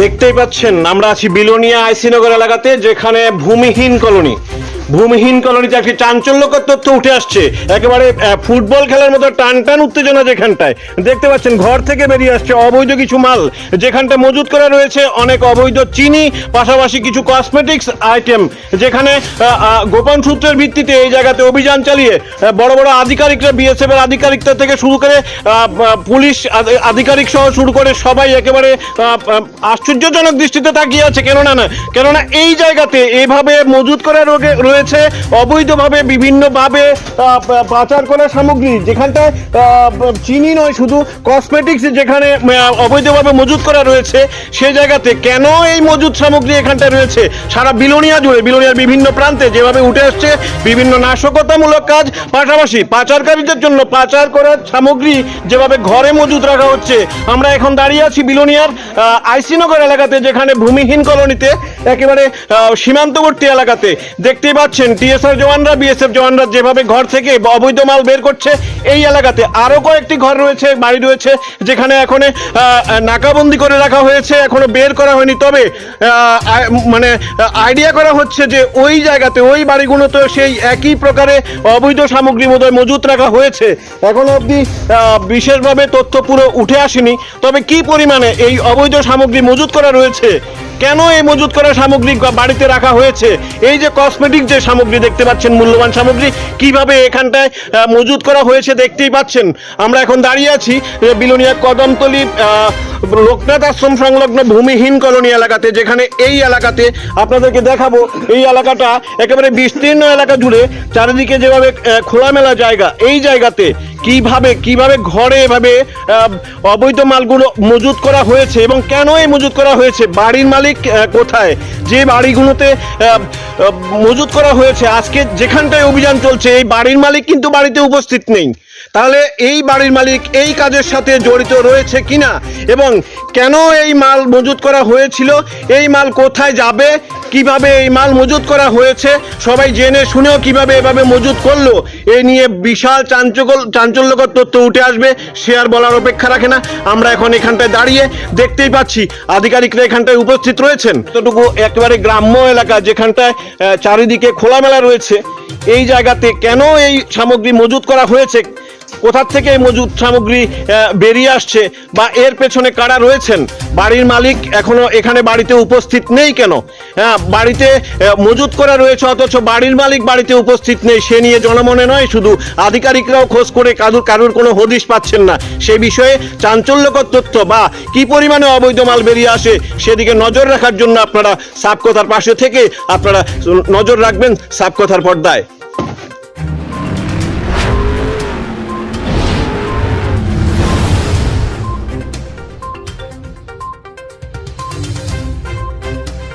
দেখতেই পাচ্ছেন আমরা আছি বিলোনিয়া আইসিনগর এলাকাতে যেখানে ভূমিহীন কলোনি। ভূমিহীন কলোনিতে একটি চাঞ্চল্যকর তথ্য উঠে আসছে, একেবারে ফুটবল খেলার মতো টান টান উত্তেজনা যেখানটায়। দেখতে পাচ্ছেন, ঘর থেকে বেরিয়ে আসছে অবৈধ কিছু মাল, যেখানটা মজুত করা রয়েছে অনেক অবৈধ চিনি, পাশাপাশি কিছু কসমেটিক্স আইটেম যেখানে গোপন সূত্রের ভিত্তিতে এই জায়গাতে অভিযান চালিয়ে বড় বড় আধিকারিকরা বিএসএফ এর আধিকারিকতা থেকে শুরু করে পুলিশ আধি- আধিকারিক সহ শুরু করে সবাই একেবারে আশ্চর্যজনক দৃষ্টিতে তাকিয়ে আছে। কেননা না, কেননা এই জায়গাতে এভাবে মজুত করা রোগে রয়েছে। অবৈধভাবে, বিভিন্নভাবে পাচার করা সামগ্রী, যেখানটায় চিনি নয়, শুধু কসমেটিক্স যেখানে অবৈধভাবে মজুত করা রয়েছে সেই জায়গাতে কেন এই মজুদ সামগ্রী এখানটায় রয়েছে? সারা বিলোনিয়া জুড়ে, বিলোনিয়ার বিভিন্ন প্রান্তে যেভাবে উঠে আসছে, বিভিন্ন নাশকতামূলক কাজ, পাশাপাশি পাচারকারীদের জন্য পাচার করার সামগ্রী যেভাবে ঘরে মজুদ রাখা হচ্ছে, আমরা এখন দাঁড়িয়ে আছি বিলোনিয়ার আইসিনগর এলাকাতে, যেখানে ভূমিহীন কলোনিতে, একেবারে সীমান্তবর্তী এলাকাতে। দেখতেই পাচ্ছেন টিএসআর জওয়ানরা, বিএসএফ জওয়ানরা যেভাবে ঘর থেকে অবৈধ মাল বের করছে, এই এলাকাতে আরও কয়েকটি ঘর রয়েছে, বাড়ি রয়েছে, যেখানে এখন নাকাবন্দি করে রাখা হয়েছে, এখনও বের করা হয়নি। তবে মানে আইডিয়া করা হচ্ছে যে ওই জায়গাতে, ওই বাড়িগুলোতে সেই একই প্রকারে অবৈধ সামগ্রী বোধহয় মজুত রাখা হয়েছে। এখনও অবধি বিশেষভাবে তথ্য পুরো উঠে আসেনি। তবে কি পরিমাণে এই অবৈধ সামগ্রী মজুত করা রয়েছে? কেন এই মজুত করা সামগ্রী বাড়িতে রাখা হয়েছে? এই যে কসমেটিক যে সামগ্রী দেখতে পাচ্ছেন, মূল্যবান সামগ্রী, কীভাবে এখানটায় মজুত করা হয়েছে দেখতেই পাচ্ছেন। আমরা এখন দাঁড়িয়ে আছি বিলোনিয়া কদমতলি লোকনাথ আশ্রম সংলগ্ন ভূমিহীন কলোনি এলাকাতে, যেখানে এই এলাকাতে আপনাদেরকে দেখাবো, এই এলাকাটা একেবারে বিস্তীর্ণ এলাকা জুড়ে, চারিদিকে যেভাবে খোলামেলা জায়গা, এই জায়গাতে কীভাবে কীভাবে ঘরে এভাবে অবৈধ মালগুলো মজুত করা হয়েছে এবং কেন এই মজুত করা হয়েছে? বাড়ির মালিক কোথায়? যে বাড়িগুলোতে মজুত করা হয়েছে, আজকে যেখানটায় অভিযান চলছে, এই বাড়ির মালিক কিন্তু বাড়িতে উপস্থিত নেই। তাহলে এই বাড়ির মালিক এই কাজের সাথে জড়িত রয়েছে কিনা? এবং কেন এই মাল মজুত করা হয়েছিল? এই মাল কোথায় যাবে? কীভাবে এই মাল মজুত করা হয়েছে? সবাই জেনে শুনেও কীভাবে এভাবে মজুত করল? এ নিয়ে বিশাল চাঞ্চকল, চাঞ্চল্যকর তথ্য উঠে আসবে। সে আর বলার অপেক্ষা রাখে না। আমরা এখন এখানটায় দাঁড়িয়ে দেখতেই পাচ্ছি আধিকারিকরা এখানটায় উপস্থিত রয়েছেন। এতটুকু একেবারে গ্রাম্য এলাকা যেখানটায় চারিদিকে খোলামেলা রয়েছে। এই জায়গাতে কেন এই সামগ্রী মজুত করা হয়েছে? কোথার থেকে এই মজুদ সামগ্রী বেরিয়ে আসছে বা এর পেছনে কারা রয়েছেন? বাড়ির মালিক এখনও এখানে বাড়িতে উপস্থিত নেই কেন? হ্যাঁ বাড়িতে মজুত করা রয়েছে, অথচ বাড়ির মালিক বাড়িতে উপস্থিত নেই, সে নিয়ে জনমনে নয়, শুধু আধিকারিকরাও খোঁজ করে কারুর কারুর কোনো হদিশ পাচ্ছেন না। সে বিষয়ে চাঞ্চল্যকর তথ্য বা কি পরিমাণে অবৈধ মাল বেরিয়ে আসে, সেদিকে নজর রাখার জন্য আপনারা সাপকথার পাশে থেকে আপনারা নজর রাখবেন সাপকথার পর্দায়।